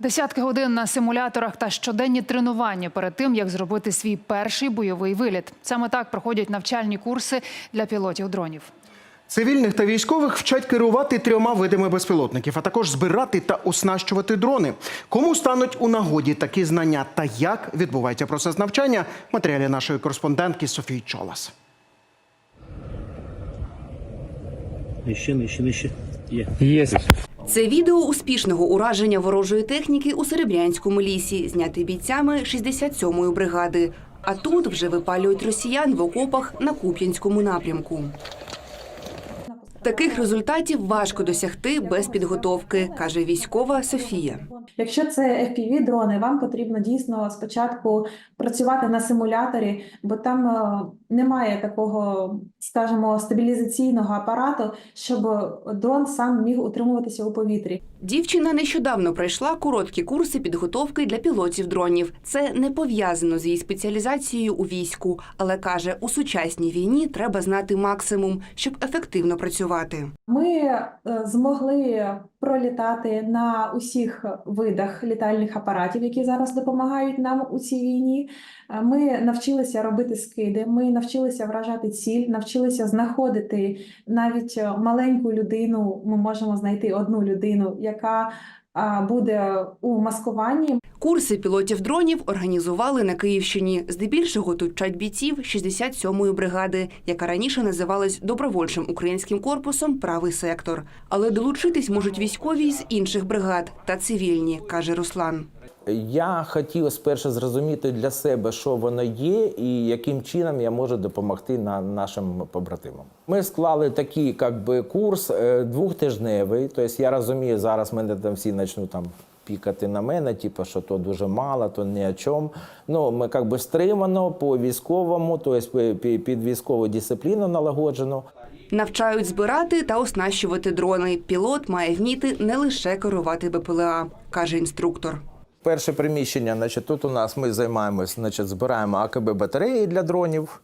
Десятки годин на симуляторах та щоденні тренування перед тим, як зробити свій перший бойовий виліт. Саме так проходять навчальні курси для пілотів дронів. Цивільних та військових вчать керувати трьома видами безпілотників, а також збирати та оснащувати дрони. Кому стануть у нагоді такі знання та як відбувається процес навчання? Матеріалі нашої кореспондентки Софії Чолас. Нижче, нижче, нижче. Є. Есть. Це відео успішного ураження ворожої техніки у Серебрянському лісі, зняте бійцями 67-ї бригади. А тут вже випалюють росіян в окопах на Куп'янському напрямку. Таких результатів важко досягти без підготовки, каже військова Софія. Якщо це fpv дрони, вам потрібно дійсно спочатку працювати на симуляторі, бо там е, немає такого, скажімо, стабілізаційного апарату, щоб дрон сам міг утримуватися у повітрі. Дівчина нещодавно пройшла короткі курси підготовки для пілотів дронів. Це не пов'язано з її спеціалізацією у війську, але каже, у сучасній війні треба знати максимум, щоб ефективно працювати. Ми е, змогли пролітати на усіх видах літальних апаратів, які зараз допомагають нам у цій війні. Е, Ми навчилися робити скиди, ми навчилися вражати ціль, навчилися знаходити навіть е, маленьку людину. Ми можемо знайти одну людину, яка буде у маскуванні. Курси пілотів дронів організували на Київщині. Здебільшого тут вчать бійців 67-ї бригади, яка раніше називалась добровольчим українським корпусом Правий сектор. Але долучитись можуть військові з інших бригад та цивільні, каже Руслан. Я хотів спершу зрозуміти для себе, що воно є, і яким чином я можу допомогти на нашим побратимам. Ми склали такий як би, курс е, двохтижневий. Тобто я розумію, зараз мене там всі почнуть там пікати на мене, типу, що то дуже мало, то ні о чому. Ну, ми як би стримано по військовому, тобто під військову дисципліну налагоджено. Навчають збирати та оснащувати дрони. Пілот має вміти не лише керувати БПЛА, каже інструктор. Перше приміщення, значить, тут у нас ми займаємось, значить, збираємо АКБ батареї для дронів.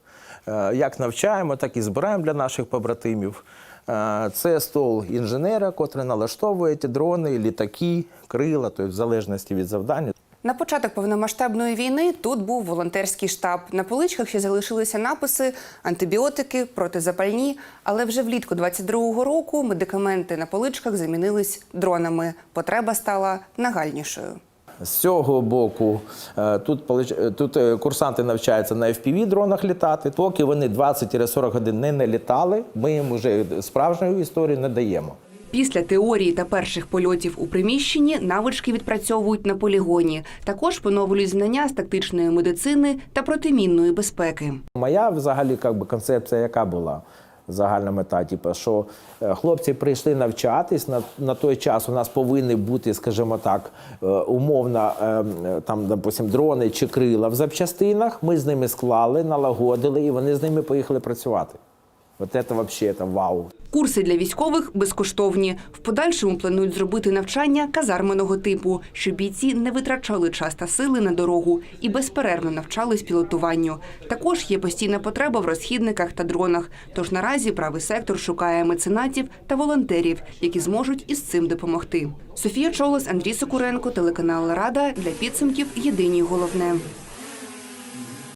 Е, Як навчаємо, так і збираємо для наших побратимів. Е, Це стол інженера, котрий налаштовує ті дрони, літаки, крила, тобто в залежності від завдання. На початок повномасштабної війни тут був волонтерський штаб. На поличках ще залишилися написи, антибіотики, протизапальні. Але вже влітку 22-го року медикаменти на поличках замінились дронами. Потреба стала нагальнішою. З цього боку е, тут, е, тут е, курсанти навчаються на fpv дронах літати. Поки вони 20-40 годин не налітали, ми їм вже справжню історію не даємо. Після теорії та перших польотів у приміщенні навички відпрацьовують на полігоні. Також поновлюють знання з тактичної медицини та протимінної безпеки. Моя взагалі як би, концепція яка була? Загальна мета, типу, що е, хлопці прийшли навчатись на, на той час. У нас повинні бути, скажімо так, е, умовно, е, там, допустим, дрони чи крила в запчастинах. Ми з ними склали, налагодили, і вони з ними поїхали працювати. От це взагалі це вау. Курси для військових безкоштовні. В подальшому планують зробити навчання казарменого типу, щоб бійці не витрачали час та сили на дорогу і безперервно навчались пілотуванню. Також є постійна потреба в розхідниках та дронах. Тож наразі правий сектор шукає меценатів та волонтерів, які зможуть із цим допомогти. Софія Чолос, Андрій Сокуренко, телеканал Рада для підсумків Єдині головне.